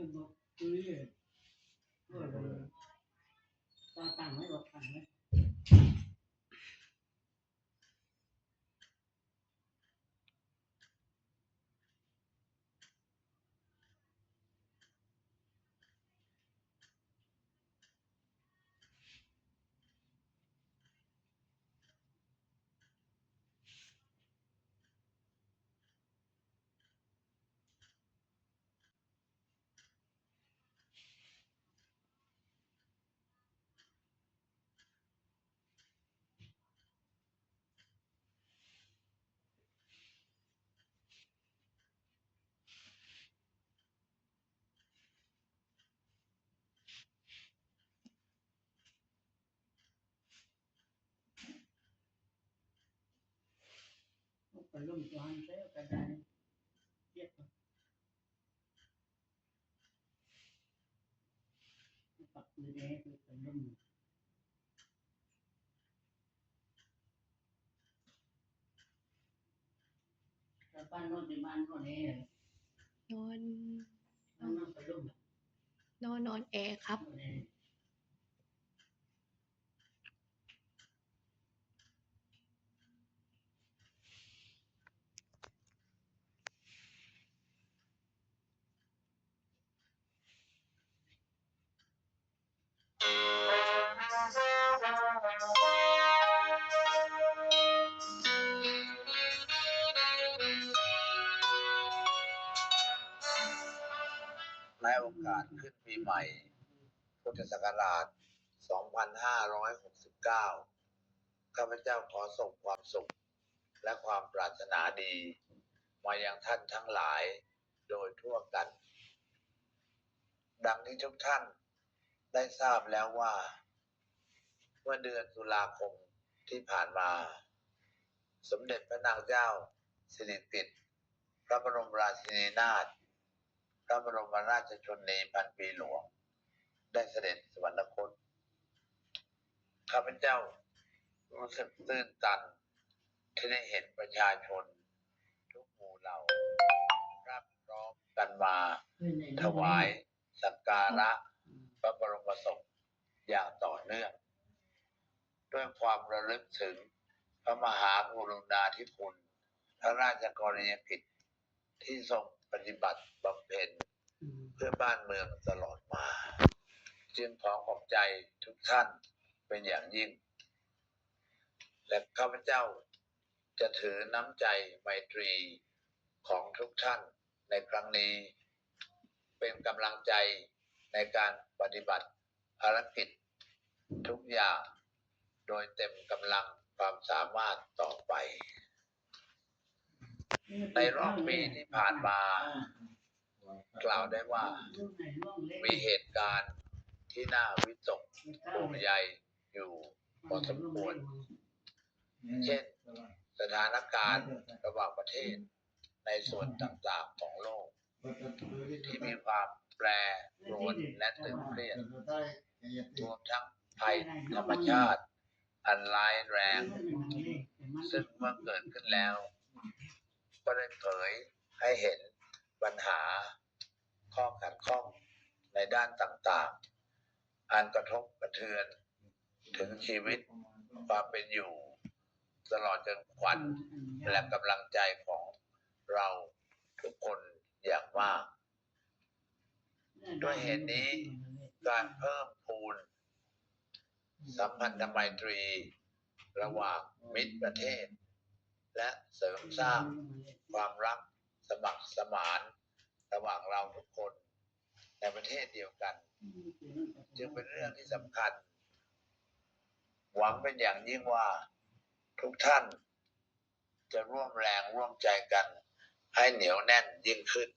ไม่บอกคุยก็เลยตาตั้งไว้บอกต่างไว้ไปร่มตัวหันเสียก็ได้เจ็บปักมื อแดงคือไปร่มแต่บ้านโน้นที่บ้านโน้นเองนอนบ้านโน้นไปร่มนอนนอนแอร์ครับ กาสขึ้นปีใหม่ พุทธศักราช 2569 ข้าพเจ้าขอส่งความสุข และความปรารถนาดี มายังท่านทั้งหลายโดยทั่วกัน ดังที่ทุกท่านได้ทราบแล้วว่า เมื่อเดือนตุลาคมที่ผ่านมา สมเด็จพระนางเจ้าสิริกิติ์พระบรมราชินีนาถ ระบรมราชชนนีพันปีหลวง ได้เสด็จสวรรคตข้าพเจ้ารู้สึกตื้นตันที่ได้เห็นประชาชน ทุกหมู่เหล่ารับร้อมกันมา ถวายสักการะพระบรมศพอย่างต่อเนื่อง ด้วยความระลึกถึงพระมหากรุณาธิคุณพระราชกรณียกิจที่ทรง ปฏิบัติบำเพ็ญเพื่อบ้านเมืองตลอดมาจึงขอขอบใจทุกท่านเป็นอย่างยิ่ง และข้าพเจ้าจะถือน้ำใจไมตรีของทุกท่านในครั้งนี้ เป็นกำลังใจในการปฏิบัติภารกิจทุกอย่าง โดยเต็มกำลังความสามารถต่อไป ในรอบปีที่ผ่านมา กล่าวได้ว่า มีเหตุการณ์ที่น่าวิตกห่วงใยอยู่พอสมควร เช่น สถานการณ์ระหว่างประเทศในส่วนต่างๆของโลก ที่มีความแปรปรวนและตึงเครียดรวมทั้งภัยธรรมชาติ อันร้ายแรง ซึ่งเมื่อเกิดขึ้นแล้ว ก็ได้เผยให้เห็นปัญหาข้อขัดข้องในด้านต่างๆ อันกระทบกระเทือนถึงชีวิตความเป็นอยู่ ตลอดจนขวัญและกำลังใจของเราทุกคนอย่างมาก ด้วยเหตุนี้การเพิ่มพูน สัมพันธไมตรี ระหว่างมิตรประเทศ และเสริมสร้างความรักสมัครสมานระหว่างเราทุกคนในประเทศเดียวกัน จึงเป็นเรื่องที่สำคัญ หวังเป็นอย่างยิ่งว่าทุกท่านจะร่วมแรงร่วมใจกัน ให้เหนียวแน่นยิ่งขึ้น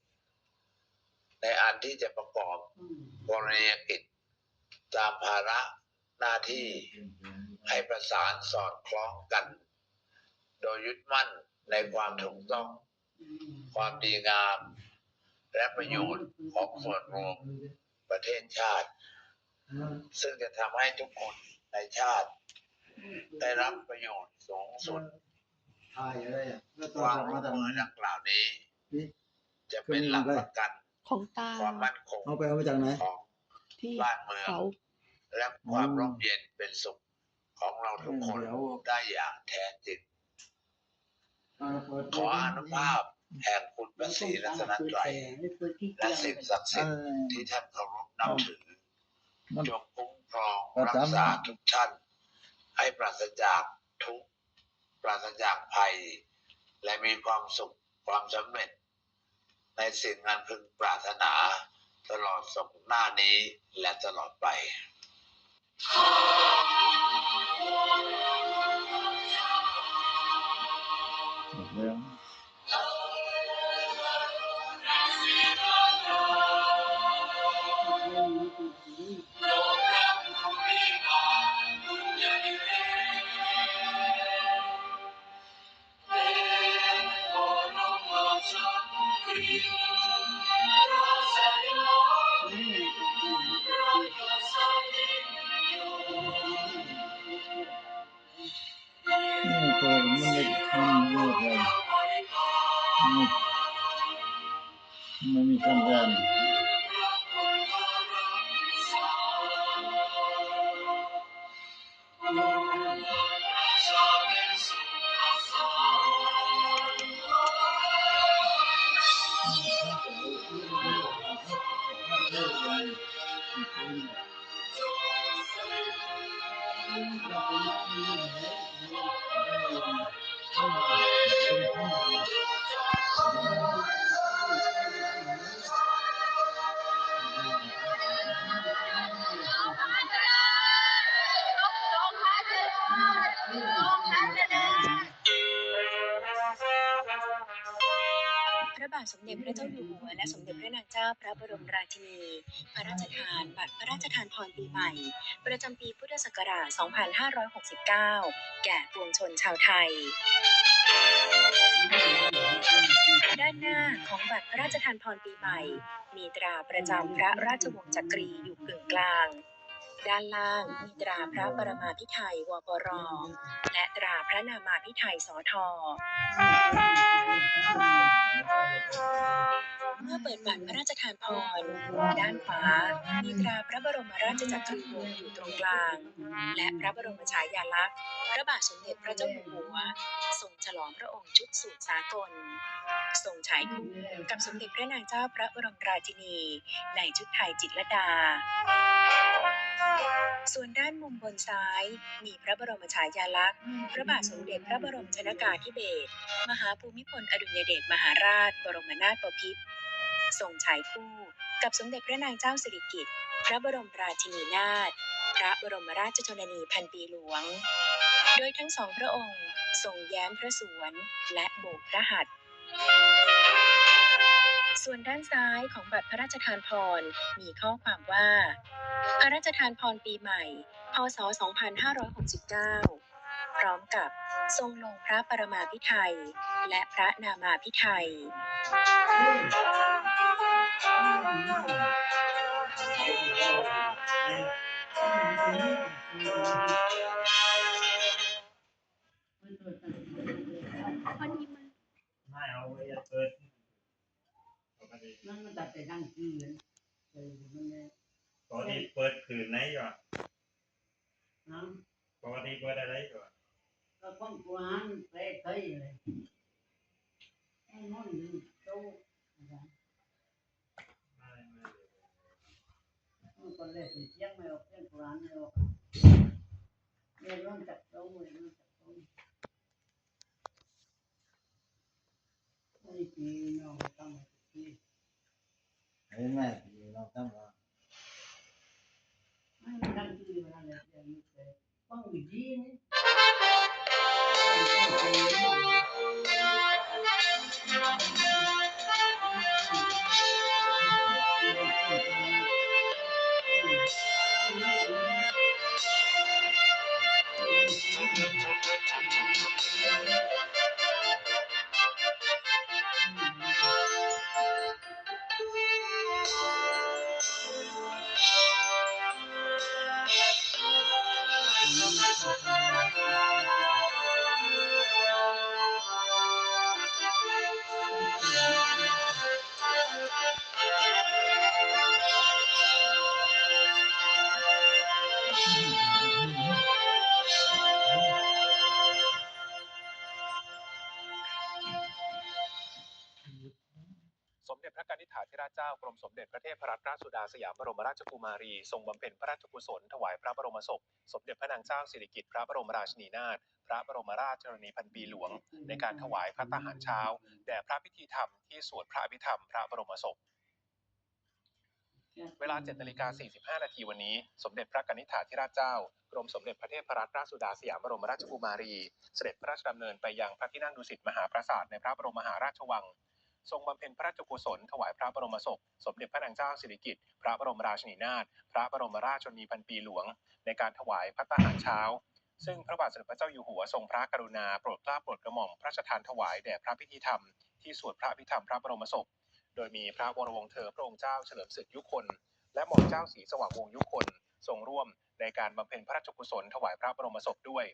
ในอันที่จะประกอบกรณียกิจตามภาระหน้าที่ให้ประสานสอดคล้องกัน โดยยึดมั่นในความถูกต้อง ความดีงาม และประโยชน์ของส่วนรวมประเทศชาติ ซึ่งจะทำให้ทุกคนในชาติ ได้รับประโยชน์สูงสุดถ่ายอะไรอะแล้วคตัววามมาร่วมทำมือดังกล่าวนี้นี่จะเป็นหลักประกันขของตาความมั่นคงเอาไปเอามาจากไหนของที่บ้านเมืองเขาและความอ๋อร่มเย็นเป็นสุขของเราทุกคนเดี๋ยวได้อย่างแท้จริงเอาเปิด ขออนุภาพแห่งคุณพระศรีรัตนตรัยและสิ่งศักดิ์สิทธิ์ที่ท่านเคารพนับถือมันจงคุ้มครองประรักจำษาทุกท่าน ให้ปราศจากทุกข์ปราศจากภัย และมีความสุขความสำเร็จ ในสิ่งงานพึงปรารถนา ตลอดสงหน้านี้และตลอดไปเตัวมันไม่มันไม่ เลยมันพระเด็จพระเจ้าอยู่หัวและสมเด็จพระนางเจ้าพระบรมราชินี พระราชทานบัตรพระราชทานพรปีใหม่ ประจำปีพุทธศักราช 2569 แก่ปวงชนชาวไทย ด้านหน้าของบัตรพระราชทานพรปีใหม่ มีตราประจำพระราชวงศ์จักรีอยู่กึ่งกลาง ด้านล่างมีตราพระปรมาภิไธยวปร และตราพระนามาภิไธยสอทอเมื่อเปิดบัตรพระราชทานพร ด้านขวา มีตราพระบรมราชจักรีวงศ์อยู่ตรงกลาง และพระบรมฉายาลักษณ์ พระบาทสมเด็จพระเจ้าอยู่หัว ทรงฉลองพระองค์ชุดสูตรสากล ทรงฉายคู่กับสมเด็จพระนางเจ้าพระบรมราชินี ในชุดไทยจิตรลดา ส่วนด้านมุมบนซ้าย มีพระบรมฉายาลักษณ์ พระบาทสมเด็จพระบรมชนากาธิเบศร มหาภูมิพลอดุลยเดชมหาราช บรมนาถบพิตรทรงฉายคู่ กับสมเด็จพระนางเจ้าสิริกิติ์ พระบรมราชินีนาถ พระบรมราชชนนีพันปีหลวง โดยทั้งสองพระองค์ทรงแย้มพระสวนและโบกพระหัตถ์ ส่วนด้านซ้ายของบัตรพระราชทานพร มีข้อความว่า พระราชทานพรปีใหม่ พศ 2569 พร้อมกับทรงลงพระปรมาภิไธยและพระนามาภิไธยไม่เอาไว้จะเปิด ปกตินั่นมันตัดแต่ดังคืนเออมันเลยปกติเปิดคืนไหนก่อนน้ปกติเปิดอะไรก่อนำก็ข้องกวานไปเคยเลย พระเทพรัตนราชสุดาสยามบรมราชกุมารี ทรงบำเพ็ญพระราชกุศลถวายพระบรมศพ สมเด็จพระนางเจ้าสิริกิติ์พระบรมราชินีนาถพระบรมราชชนนีพันปีหลวง ในการถวายพระตาหารเช้า แด่พระพิธีธรรมที่สวดพระอภิธรรมพระบรมศพเวลา7นาฬิกา45 นาทีวันนี้ สมเด็จพระกนิษฐาธิราชเจ้า กรมสมเด็จพระเทพรัตนราชสุดาสยามบรมราชกุมารี เสด็จพระราชดำเนินไปยังพระที่นั่งดุสิตมหาปราสาทในพระบรมมหาราชวัง ทรงบำเพ็ญพระราชกุศลถวายพระบรมศพ สมเด็จพระนางเจ้าสิริกิติ์พระบรมราชินีนาถพระบรมราชชนนีพันปีหลวง ในการถวายพระตาหารเช้า ซึ่งพระบาทสมเด็จพระเจ้าอยู่หัวทรงพระกรุณาโปรดเกล้าโปรดกระหม่อมพระราชทานถวายแด่พระพิธีธรรมที่สวดพระอภิธรรมพระบรมศพ โดยมีพระวรวงศ์เธอพระองค์เจ้าเฉลิมศึกยุคน และหม่อมเจ้าศรีสว่างวงศยุคนทรงร่วมในการบำเพ็ญพระราชกุศลถวายพระบรมศพด้วย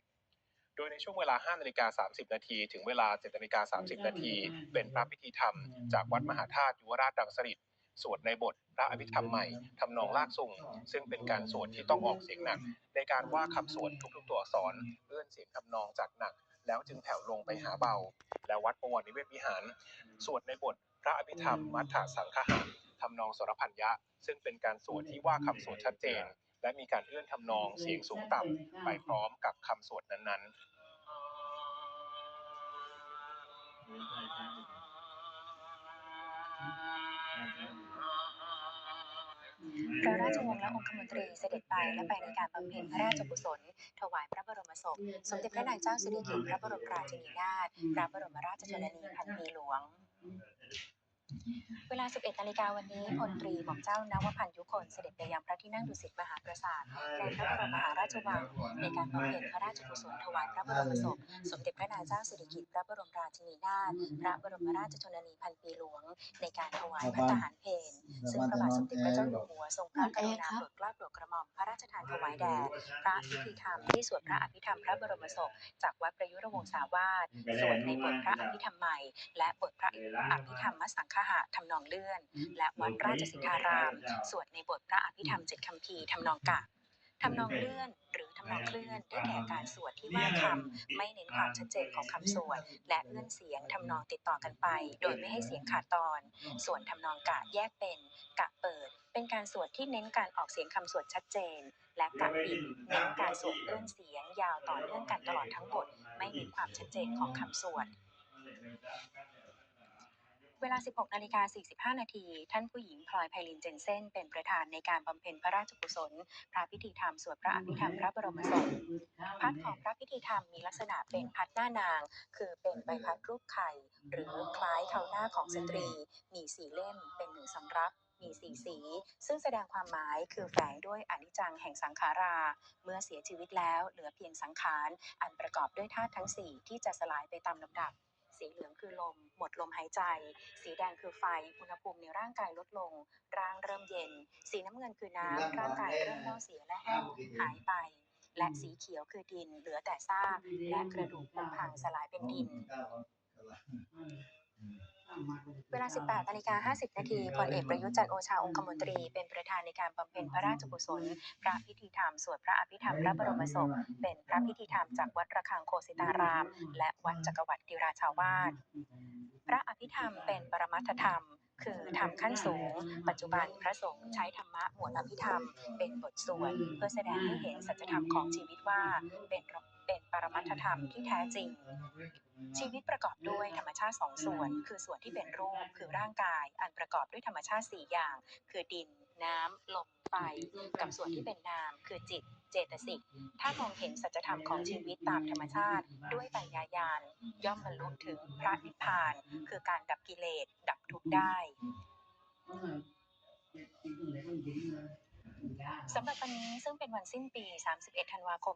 โดยในช่วงเวลา5นาฬิกา30 นาที ถึงเวลา7นาฬิกา30 นาที เป็นพระพิธีธรรม จากวัดมหาธาตุยุวราชดังสฤษดิ์สวดในบทพระอภิธรรมใหม่ทำนองลากสุ่ง ซึ่งเป็นการสวดที่ต้องออกเสียงหนัก ในการว่าคำสวดทุกๆตัวอักษรเอื้อนเสียงทำนองจากหนัก แล้วจึงแผ่วลงไปหาเบา และวัดประวรนิเวศวิหาร สวดในบทพระอภิธรรมมัทธสังคหะทำนองสรพัญญะ ซึ่งเป็นการสวดที่ว่าคำสวดชัดเจน และมีการเอื้อนทำนองเสียงสูงต่ำไปพร้อมกับคำสวดนั้นๆพระราชวงศ์และองคมนตรีเสด็จไปและไปในการบำเพ็ญพระราชกุศล ถวายพระบรมศพ สมเด็จพระนางเจ้าสิริกิติ์พระบรมราชินีนาถพระบรมราชชนนีพันปีหลวง เวลา 11 นาฬิกาวันนี้พลตรีหม่อมเจ้านวพันธ์ยุคนเสด็จไปยังพระที่นั่งดุสิตมหาปราสาทในพระบรมมหาราชวังในการบำเพ็ญพระราชกุศลถวายพระบรมศพสมเด็จพระนางเจ้าสิริกิติ์พระบรมราชินีนาถพระบรมราชชนนีพันปีหลวง ในการถวายพระทหารเพลซึ่งพระบาทสมเด็จพระเจ้าอยู่หัวทรงพระกรุณาโปรดเกล้าโปรดกระหม่อมพระราชทานถวายแด่พระพิธีธรรมที่สวดพระอภิธรรมพระบรมศพจากวัดประยุรวงศาวาสสวดในบทพระอภิธรรมใหม่ และบทพระอภิธรรมสังฆะทำนองเลื่อน และวัดราชสิทธาราม สวดในบทพระอภิธรรมเจ็ดคำพีร์ทำนองกะทำนองเลื่อนหรือทำนองเคลื่อนได้แก่การสวดที่ว่าคำไม่เน้นความชัดเจนของคำสวด และเอื้อนเสียงทำนองติดต่อกันไป โดยไม่ให้เสียงขาดตอน ส่วนทำนองกะแยกเป็นกะเปิด เป็นการสวดที่เน้นการออกเสียงคำสวดชัดเจน และกะปิดเน้นการสวดเอื้อนเสียงยาวต่อเนื่องกันตลอดทั้งบทไม่เน้นความชัดเจนของคำสวด เวลา 16นาฬิกา45 นาที ท่านผู้หญิงพลอยไพลินเจนเซนเป็นประธานในการบำเพ็ญพระราชกุศล พระพิธีธรรมสวดพระอภิธรรมพระบรมศพพัดของพระพิธีธรรมมีลักษณะเป็นพัดหน้านาง คือเป็นใบพัดรูปไข่ หรือคล้ายเทาหน้าของสตรี มีสี่เล่มเป็นหนึ่งสำรับมีสีสี ซึ่งแสดงความหมายคือแฝงด้วยอนิจจังแห่งสังขารา เมื่อเสียชีวิตแล้วเหลือเพียงสังขาร อันประกอบด้วยธาตุทั้งสี่ที่จะสลายไปตามลำดับ สีเหลืองคือลม หมดลมหายใจ สีแดงคือไฟ อุณหภูมิในร่างกายลดลง ร่างเริ่มเย็น สีน้ำเงินคือน้ำร่างกายเริ่มเน่าเสียและแห้งหายไป และสีเขียวคือดิน เหลือแต่ซากและกระดูกผุพังสลายเป็นดิน เวลา 18นาฬิกา50 นาทีพลเอกประยุทธ์จันโอชาองคมนตรี เป็นประธานในการบำเพ็ญพระราชกุศล พระพิธีธรรม สวดพระอภิธรรมพระบรมศพ เป็นพระพิธีธรรมจากวัดระฆังโคสิตาราม และวัดจักรวรรดิราชาวาสพระอภิธรรมเป็นปรมัตถธรรมคือธรรมขั้นสูง ปัจจุบันพระสงฆ์ใช้ธรรมะหมวดอภิธรรม เป็นบทสวดเพื่อแสดงให้เห็นสัจธรรมของชีวิตว่าเป็น เป็นปรมัตถธรรมที่แท้จริง ชีวิตประกอบด้วยธรรมชาติสองส่วน คือส่วนที่เป็นรูปคือร่างกาย อันประกอบด้วยธรรมชาติสี่อย่าง คือดิน น้ำลมไฟกับส่วนที่เป็นนาม คือจิตเจตสิก ถ้ามองเห็นสัจธรรมของชีวิตตามธรรมชาติ ด้วยปัญญาญาณย่อมบรรลุถึงพระนิพพาน คือการดับกิเลสดับทุกข์ได้ สำหรับวันนี้ซึ่งเป็นวันสิ้นปี 31 ธันวาคม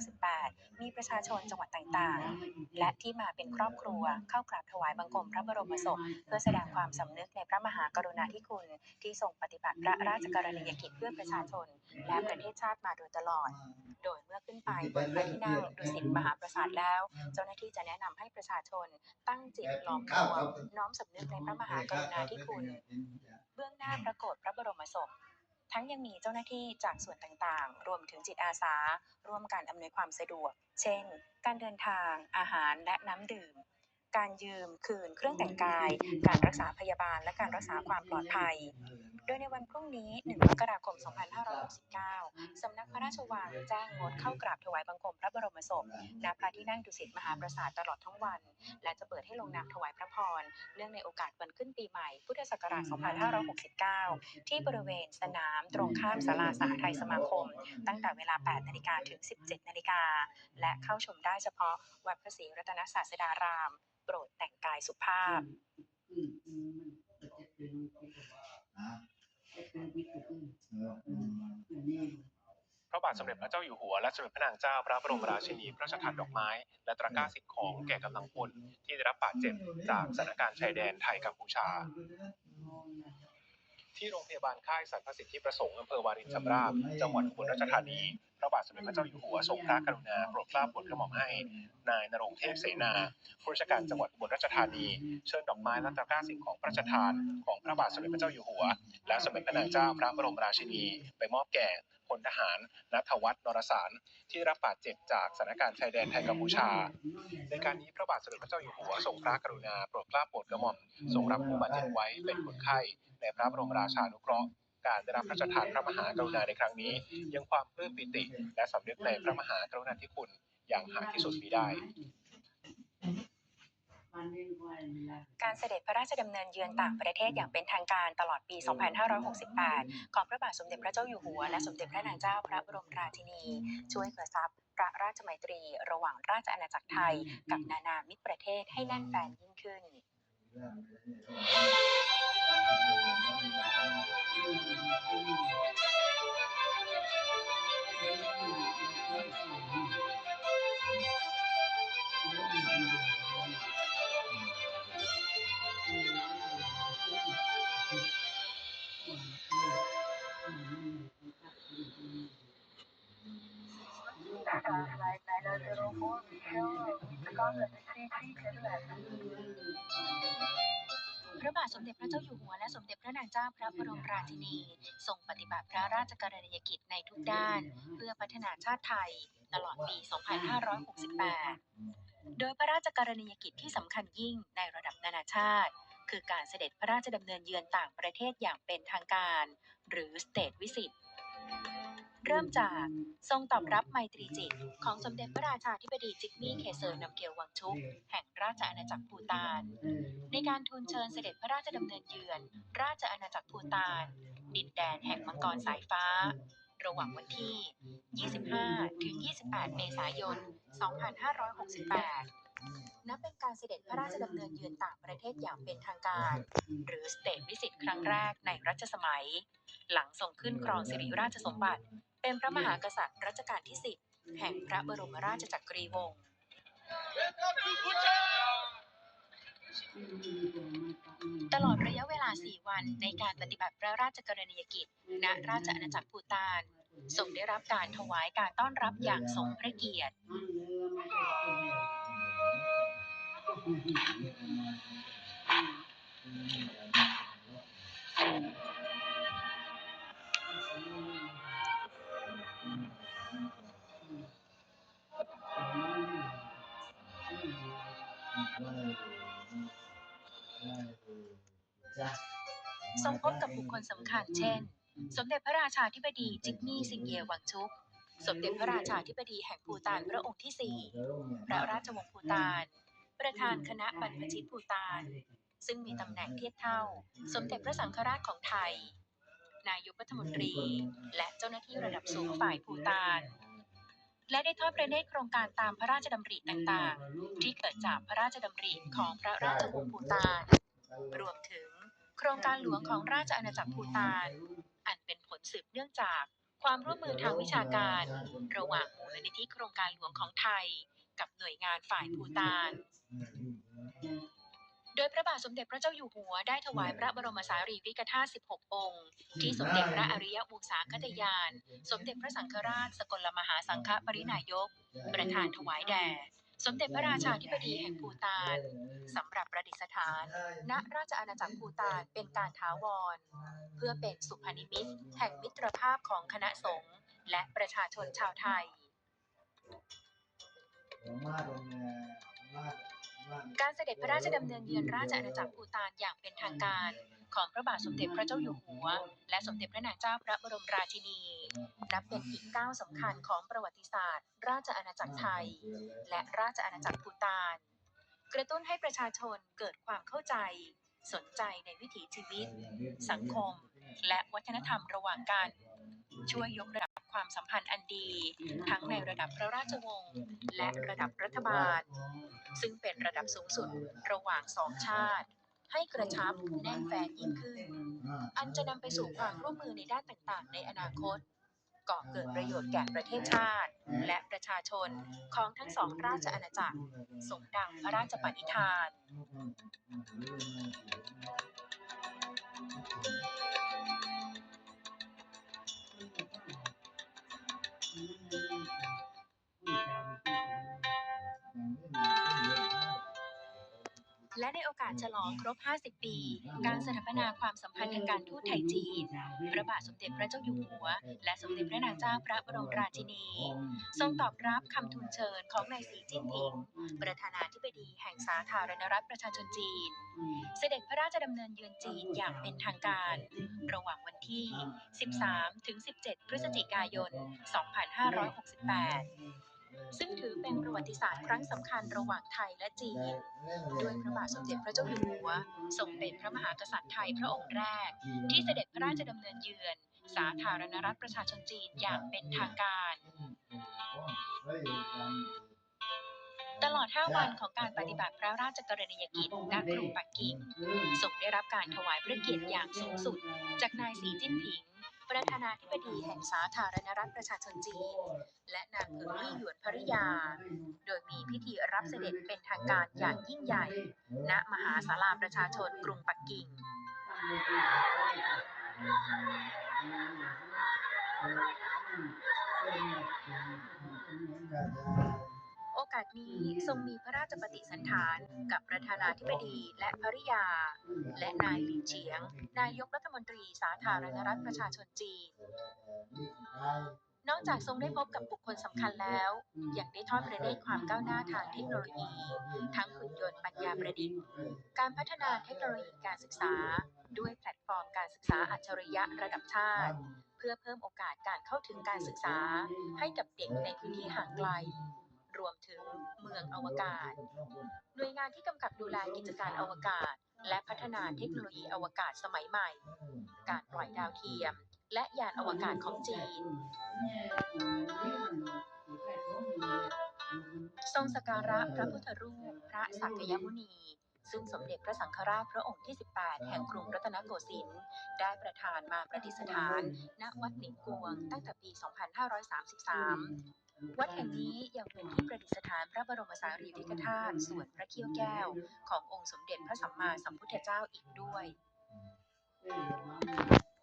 2568 มีประชาชนจังหวัดต่างๆ และที่มาเป็นครอบครัวเข้ากราบถวายบังคมพระบรมศพ เพื่อแสดงความสำนึกในพระมหากรุณาธิคุณ ที่ทรงปฏิบัติพระราชกรณียกิจเพื่อประชาชน และประเทศชาติมาโดยตลอด โดยเมื่อขึ้นไปบนพระที่นั่งดุสิตมหาปราสาทแล้ว เจ้าหน้าที่จะแนะนำให้ประชาชนตั้งจิตล้อมรวมน้อมสำนึกในพระมหากรุณาธิคุณ เบื้องหน้าพระโกรธพระบรมศพ ทั้งยังมีเจ้าหน้าที่จากส่วนต่างๆ รวมถึงจิตอาสา ร่วมการอำนวยความสะดวก เช่น การเดินทาง อาหารและน้ำดื่ม การยืมคืนเครื่องแต่งกาย การรักษาพยาบาลและการรักษาความปลอดภัย ยในวันพรุ่งนี้ 1 มกราคม 2569 สำนักพระราชวังแจ้งงดเข้ากราบถวายบังคมพระบรมศพ ณ พระที่นั่งดุสิตมหาปราสาทตลอดทั้งวัน และจะเปิดให้ลงนามถวายพระพร เนื่องในโอกาสวันขึ้นปีใหม่พุทธศักราช 2569 ที่บริเวณสนามตรงข้ามศาลาสหไทยสมาคม ตั้งแต่เวลา 8 นาฬิกาถึง 17 นาฬิกา และเข้าชมได้เฉพาะวัดพระศรีรัตนศาสดาราม โปรดแต่งกายสุภาพ พระบาทสมเด็จพระเจ้าอยู่หัวและสมเด็จพระนางเจ้าพระบรมราชินีพระราชทานดอกไม้ และตะกร้าสิ่งของแก่กำลังพลที่ได้รับบาดเจ็บจากสถานการณ์ชายแดนไทยกัมพูชา ที่โรงพยาบาลค่ายสรรพสิทธิประสงค์อำเภอวารินชำราบ จังหวัดอุบลราชธานี พระบาทสมเด็จพระเจ้าอยู่หัวทรงพระกรุณาโปรดเกล้าโปรดกระหม่อมให้ นายนรงเทพเสนาผู้ราชการจังหวัดอุบลราชธานี เชิญดอกไม้และตะกร้าสิ่งของพระราชทาน ของพระบาทสมเด็จพระเจ้าอยู่หัว และสมเด็จพระนางเจ้าพระบรมราชินี ไปมอบแก่พ ลทหารนัทวัฒน์นรสาร ที่รับบาดเจ็บจากสถานการณ์ชายแดนไทยกัมพูชา ในการนี้พระบาทสมเด็จพระเจ้าอยู่หัวทรงพระกรุณาโปรดเกล้าโปรดกระหม่อมทรงรับผู้บาดเจ็บไว้เป็นคนไข้ในพระบรมราชานุเคราะห์การได้รับพระราชทานพระมหากรุณาในครั้งนี้ ยังความปลื้มปิติ และสำนึกในพระมหากรุณาธิคุณอย่างหาที่สุดมิได้ การเสด็จพระราชดำเนินเยือนต่างประเทศอย่างเป็นทางการตลอดปี 2568 ของพระบาทสมเด็จพระเจ้าอยู่หัว และสมเด็จพระนางเจ้าพระบรมราชินี ช่วยกระชับพระราชมัยตรีระหว่างราชอาณาจักรไทย กับนานามิตรประเทศให้แน่นแฟนยิ่งขึ้น พระบาทสมเด็จพระเจ้าอยู่หัวและสมเด็จพระนางเจ้าพระบรมราชินีทรงปฏิบัติพระราชกรณียกิจในทุกด้าน เพื่อพัฒนาชาติไทยตลอดปี 2568 โดยพระราชกรณียกิจที่สำคัญยิ่งในระดับนานาชาติ คือการเสด็จพระราชดำเนินเยือนต่างประเทศอย่างเป็นทางการ หรือ State Visit เริ่มจากทรงตอบรับไมตรีจิต ของสมเด็จพระราชาธิบดีจิกมี่เคเซอร์นำเกียววังชุก แห่งราชอาณาจักรภูฏาน ในการทูลเชิญเสด็จพระราชดำเนินเยือน ราชอาณาจักรภูฏาน ดินแดนแห่งมังกรสายฟ้า ระหว่างวันที่ 25 ถึง 28 เมษายน 2568 นับเป็นการเสด็จพระราชดำเนินเยือนต่างประเทศอย่างเป็นทางการ หรือ State Visit ครั้งแรกในรัชสมัย หลังทรงขึ้นครองสิริราชสมบัติ เป็นพระมหากษัตริย์รัชกาลที่10แห่งพระบรมราชจักรีวงศ์ตลอดระยะเวลา 4 วันในการปฏิบัติพระราชกรณียกิจ ณ ราชอาณาจักรภูฏานทรงได้รับการถวายการต้อนรับอย่างสมพระเกียรติ ทรงพบกับบุคคลสำคัญเช่น สมเด็จพระราชาธิบดีจิกมี่สิงเยวังชุก สมเด็จพระราชาธิบดีแห่งภูฏานพระองค์ที่4พระราชวงศ์ภูฏาน ประธานคณะบรรพชิตภูฏาน ซึ่งมีตำแหน่งเทียบเท่า สมเด็จพระสังฆราชของไทย นายกรัฐมนตรี และเจ้าหน้าที่ระดับสูงฝ่ายภูฏาน และได้ทอดพระเนตรโครงการตามพระราชดำริต่างๆ ที่เกิดจากพระราชดำริของพระราชวงศ์ภูตาน รวมถึงโครงการหลวงของราชอาณาจักรภูตาน อันเป็นผลสืบเนื่องจากความร่วมมือทางวิชาการ ระหว่างมูลนิธิโครงการหลวงของไทย กับหน่วยงานฝ่ายภูตาน โดยพระบาทสมเด็จพระเจ้าอยู่หัวได้ถวายพระบรมสารีริกธาตุ 16 องค์ ที่สมเด็จพระอริยวงศาคตยาน สมเด็จพระสังฆราช สกลมหาสังฆปรินายก ประธานถวายแด่ สมเด็จพระราชาธิบดีแห่งภูฏานสำหรับประดิษฐาน ณราชอาณาจักรภูฏานเป็นการท้าวร เพื่อเป็นสุพนิมิตแห่งมิตรภาพของคณะสงฆ์และประชาชนชาวไทยมาตรงมามา การเสด็จพระราชดำเนินเยือนราชอาณาจักรภูฏานอย่างเป็นทางการของพระบาทสมเด็จพระเจ้าอยู่หัว และสมเด็จพระนางเจ้าพระบรมราชินี นับเป็นอีกก้าวสำคัญของประวัติศาสตร์ ราชอาณาจักรไทย และราชอาณาจักรภูฏาน กระตุ้นให้ประชาชนเกิดความเข้าใจ สนใจในวิถีชีวิต สังคม และวัฒนธรรมระหว่างกัน ช่วยยกระดับ ความสัมพันธ์อันดี ทั้งในระดับพระราชวงศ์และระดับรัฐบาล ซึ่งเป็นระดับสูงสุดระหว่างสองชาติ ให้กระชับแน่นแฟนยิ่งขึ้น อันจะนำไปสู่ความร่วมมือในด้านต่างๆ ในอนาคตก่อเกิดประโยชน์แก่ประเทศชาติ และประชาชนของทั้งสองราชอาณาจักรสมดังพระราชปณิธาน และในโอกาสฉลองครบ 50 ปี การสถาปนาความสัมพันธ์ทางการทูตไทยจีน พระบาทสมเด็จพระเจ้าอยู่หัว และสมเด็จพระนางเจ้าพระบรมราชินี ทรงตอบรับคำทูลเชิญของนายสีจิ้นผิง ประธานาธิบดีแห่งสาธารณรัฐประชาชนจีน เสด็จพระราชดำเนินเยือนจีนอย่างเป็นทางการ ระหว่างวันที่ 13ถึง17 พฤศจิกายน 2568 ซึ่งถือเป็นประวัติศาสตร์ครั้งสำคัญระหว่างไทยและจีน ด้วยพระบาทสมเด็จพระเจ้าอยู่หัวทรงเป็นพระมหากษัตริย์ไทยพระองค์แรก ที่เสด็จพระราชดำเนินเยือน สาธารณรัฐประชาชนจีนอย่างเป็นทางการ ตลอด 5 วันของการปฏิบัติพระราชกรณียกิจณกรุงปักกิ่งทรงได้รับการถวายพระเกียรติอย่างสูงสุด จากนายสีจิ้นผิง ประธานาธิบดีแห่งสาธารณรัฐประชาชนจีน และนางเอิงลี่หยวนภริยา โดยมีพิธีรับเสด็จเป็นทางการอย่างยิ่งใหญ่ ณมหาศาลาประชาชนกรุงปักกิ่งโอกาสนี้ทรงมีพระราชปฏิสันถานกับประธานาธิบดีและภริยา และนายหลินเฉียง นายกรัฐมนตรีสาธารณรัฐประชาชนจีน นอกจากทรงได้พบกับบุคคลสำคัญแล้ว ยังได้ทอดพระเนตรความก้าวหน้าทางเทคโนโลยี ทั้งหุ่นยนต์ปัญญาประดิษฐ์ การพัฒนาเทคโนโลยีการศึกษา ด้วยแพลตฟอร์มการศึกษาอัจฉริยะระดับชาติ เพื่อเพิ่มโอกาสการเข้าถึงการศึกษาให้กับเด็กในพื้นที่ห่างไกล รวมถึงเมืองอวกาศ หน่วยงานที่กำกับดูแลกิจการอวกาศ และพัฒนาเทคโนโลยีอวกาศสมัยใหม่ การปล่อยดาวเทียม และยานอวกาศของจีนทรงสการะพระพุทธรูป พระสักยมุนี ซึ่งสมเด็จพระสังฆราชพระองค์ที่ 18 แห่งกรุงรัตนโกสินทร์ได้ประทานมาประดิษฐาน ณวัดหลิงกวงตั้งแต่ปี 2533 วัดแห่งนี้ยังเป็นที่ประดิษฐานพระบรมสารีริกธาตุส่วนพระเขี้ยวแก้ว ขององค์สมเด็จพระสัมมาสัมพุทธเจ้าอีกด้วย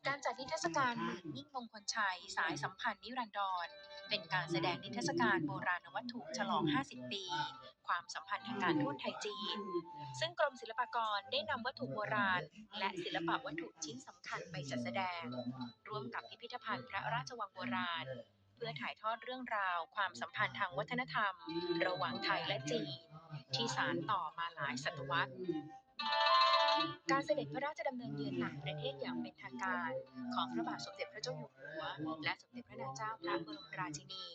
การจัดนิทรรศการหมื่นมิ่งมงคลชัยสายสัมพันธ์นิรันดร เป็นการแสดงนิทรรศการโบราณวัตถุฉลอง 50 ปี ความสัมพันธ์ทางการทูตไทยจีน ซึ่งกรมศิลปากรได้นำวัตถุโบราณ และศิลปะวัตถุชิ้นสำคัญไปจัดแสดง ร่วมกับพิพิธภัณฑ์พระราชวังโบราณ พื่อถ่ายทอดเรื่องราว ความสัมพันธ์ทางวัฒนธรรม ระหว่างไทยและจีน ที่สานต่อมาหลายศตวรรษการเสด็จพระราชดำเนินเยือนต่างประเทศอย่างเป็นทางการของพระบาทสมเด็จพระเจ้าอยู่หัว และสมเด็จพระนางเจ้าพระบรมราชินี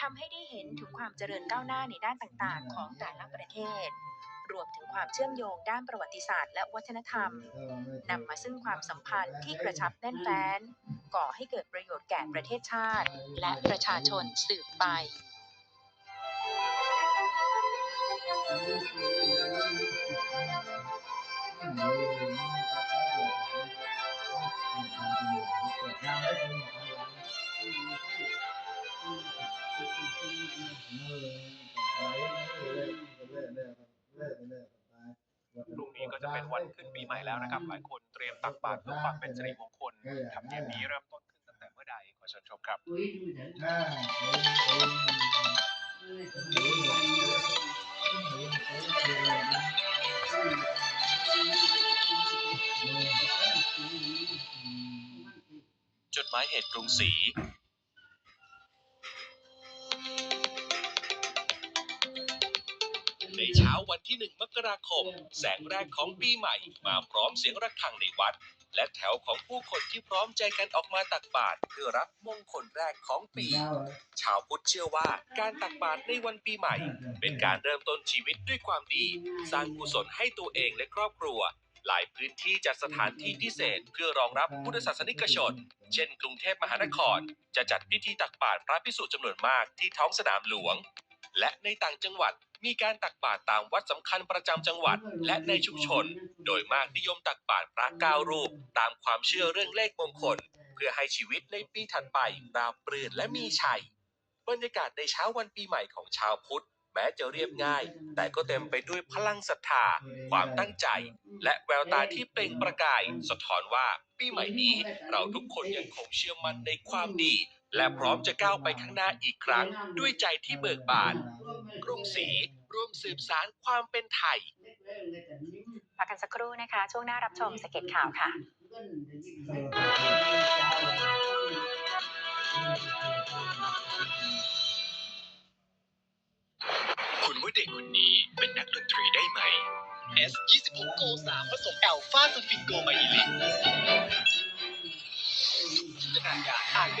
ทำให้ได้เห็นถึงความเจริญก้าวหน้าในด้านต่างๆ ของแต่ละประเทศ รวมถึงความเชื่อมโยงด้านประวัติศาสตร์และวัฒนธรรมนำมาซึ่งความสัมพันธ์ที่กระชับแน่นแฟ้น ก่อให้เกิดประโยชน์แก่ประเทศชาติ และประชาชนสืบไป พรุ่งนี้ก็จะเป็นวันขึ้นปีใหม่แล้วนะครับ หลายคนเตรียมตักบาตรเพื่อความเป็นสิริมงคลธรรมเนียมนี้เริ่มต้นขึ้นตั้งแต่เมื่อใดขอเชิญชมครับจดหมายเหตุกรุงศรี วันที่ 1 มกราคม แสงแรกของปีใหม่ มาพร้อมเสียงระฆังในวัด และแถวของผู้คนที่พร้อมใจกันออกมาตักบาตรเพื่อรับมงคลแรกของปี ชาวพุทธเชื่อว่าการตักบาตรในวันปีใหม่ เป็นการเริ่มต้นชีวิตด้วยความดี สร้างกุศลให้ตัวเองและครอบครัวหลายพื้นที่จัดสถานที่พิเศษเพื่อรองรับพุทธศาสนิกชน เช่น กรุงเทพมหานคร จะจัดพิธีตักบาตรพระพิสุจำนวนมากที่ท้องสนามหลวง และในต่างจังหวัด มีการตักบาตรตามวัดสำคัญประจำจังหวัด และในชุมชน โดยมากนิยมตักบาตรพระเก้ารูป ตามความเชื่อเรื่องเลขมงคล เพื่อให้ชีวิตในปีถัดไปราบรื่นและมีชัย บรรยากาศในเช้าวันปีใหม่ของชาวพุทธ แม้จะเรียบง่าย แต่ก็เต็มไปด้วยพลังศรัทธา ความตั้งใจ และแววตาที่เปล่งประกาย สะท้อนว่าปีใหม่นี้เราทุกคนยังคงเชื่อมั่นในความดี และพร้อมจะก้าวไปข้างหน้าอีกครั้งด้วยใจที่เบิกบาน กรุงศรีร่วมสืบสารความเป็นไทย พักกันสักครู่นะคะ ช่วงหน้ารับชมสเก็ตข่าวค่ะ คุณว่าเด็กคนนี้เป็นนักดนตรีได้ไหม S 26 Go 3ผสมแอลฟาสฟิงโกไมลินจิน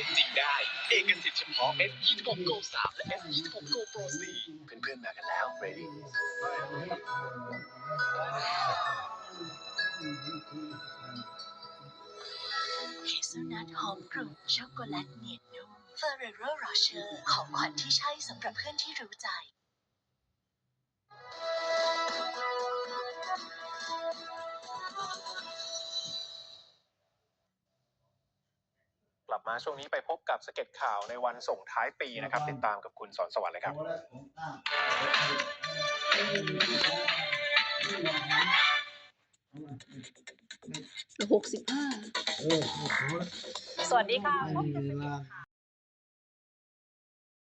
เป็นจริงได้ เอกสิทธิ์เฉพาะ S 26 Go 3 และ S 26 Go Pro 4 เพื่อนๆมากันแล้ว ready เฮเซลนัทหอมกรุ่นช็อกโกแลตเนียนนุ่มเฟอร์เรโรโรเชอร์ของขวัญที่ใช่สำหรับเพื่อนที่รู้ใจ ลับมาช่วงนี้ไปพบกับสเก็ตข่าวในวันส่งท้ายปีนะครับ ติดตามกับคุณสอนสวรรค์เลยครับ หกสิบห้าเออโอ้โหสวัสดีค่ะพบกับสเวเก็ตลาข่าว